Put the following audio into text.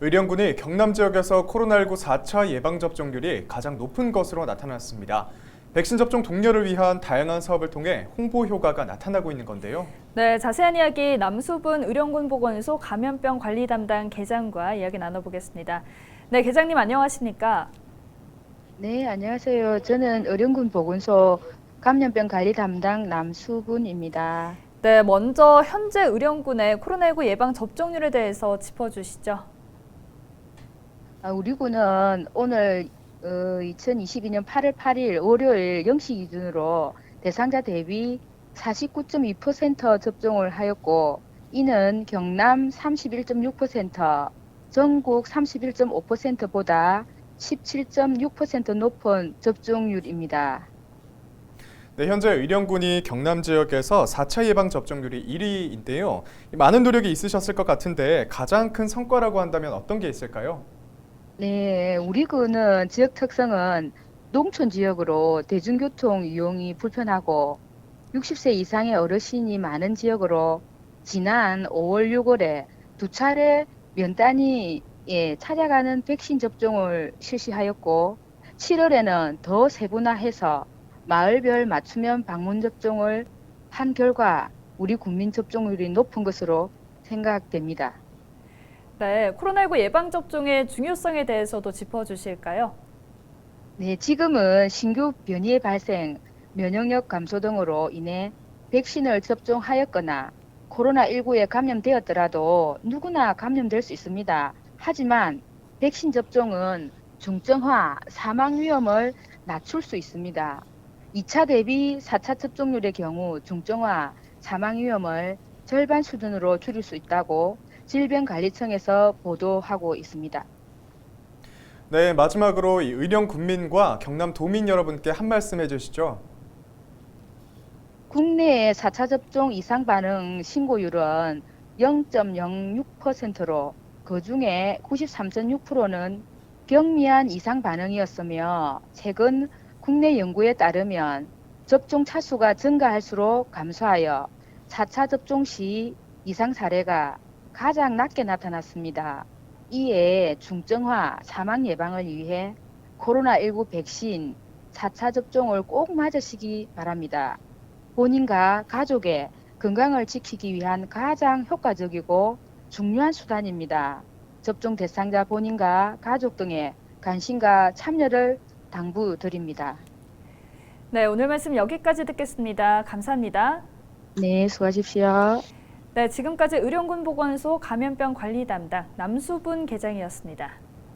의령군이 경남 지역에서 코로나19 4차 예방접종률이 가장 높은 것으로 나타났습니다. 백신 접종 독려를 위한 다양한 사업을 통해 홍보 효과가 나타나고 있는 건데요. 네, 자세한 이야기 남수분 의령군 보건소 감염병 관리 담당 계장과 이야기 나눠보겠습니다. 네, 계장님 안녕하십니까? 네, 안녕하세요. 저는 의령군 보건소 감염병 관리 담당 남수분입니다. 네, 먼저 현재 의령군의 코로나19 예방 접종률에 대해서 짚어주시죠. 아, 우리 군은 오늘 어, 2022년 8월 8일 월요일 0시 기준으로 대상자 대비 49.2% 접종을 하였고 이는 경남 31.6%, 전국 31.5%보다 17.6% 높은 접종률입니다. 네, 현재 의령군이 경남 지역에서 4차 예방 접종률이 1위인데요. 많은 노력이 있으셨을 것 같은데 가장 큰 성과라고 한다면 어떤 게 있을까요? 네, 우리 군은 지역 특성은 농촌 지역으로 대중교통 이용이 불편하고 60세 이상의 어르신이 많은 지역으로 지난 5월, 6월에 두 차례 면 단위에 찾아가는 백신 접종을 실시하였고 7월에는 더 세분화해서 마을별 맞춤형 방문 접종을 한 결과 우리 국민 접종률이 높은 것으로 생각됩니다. 네, 코로나19 예방 접종의 중요성에 대해서도 짚어주실까요? 네, 지금은 신규 변이의 발생, 면역력 감소 등으로 인해 백신을 접종하였거나 코로나19에 감염되었더라도 누구나 감염될 수 있습니다. 하지만 백신 접종은 중증화, 사망 위험을 낮출 수 있습니다. 2차 대비 4차 접종률의 경우 중증화, 사망 위험을 절반 수준으로 줄일 수 있다고 질병관리청에서 보도하고 있습니다. 네, 마지막으로 이 의령 군민과 경남 도민 여러분께 한 말씀 해주시죠. 국내의 4차 접종 이상 반응 신고율은 0.06%로 그 중에 93.6%는 경미한 이상 반응이었으며 최근 국내 연구에 따르면 접종 차수가 증가할수록 감소하여 4차 접종 시 이상 사례가 가장 낮게 나타났습니다. 이에 중증화, 사망 예방을 위해 코로나19 백신 4차 접종을 꼭 맞으시기 바랍니다. 본인과 가족의 건강을 지키기 위한 가장 효과적이고 중요한 수단입니다. 접종 대상자 본인과 가족 등의 관심과 참여를 당부드립니다. 네, 오늘 말씀 여기까지 듣겠습니다. 감사합니다. 네, 수고하십시오. 네, 지금까지 의령군 보건소 감염병 관리 담당 남수분 계장이었습니다.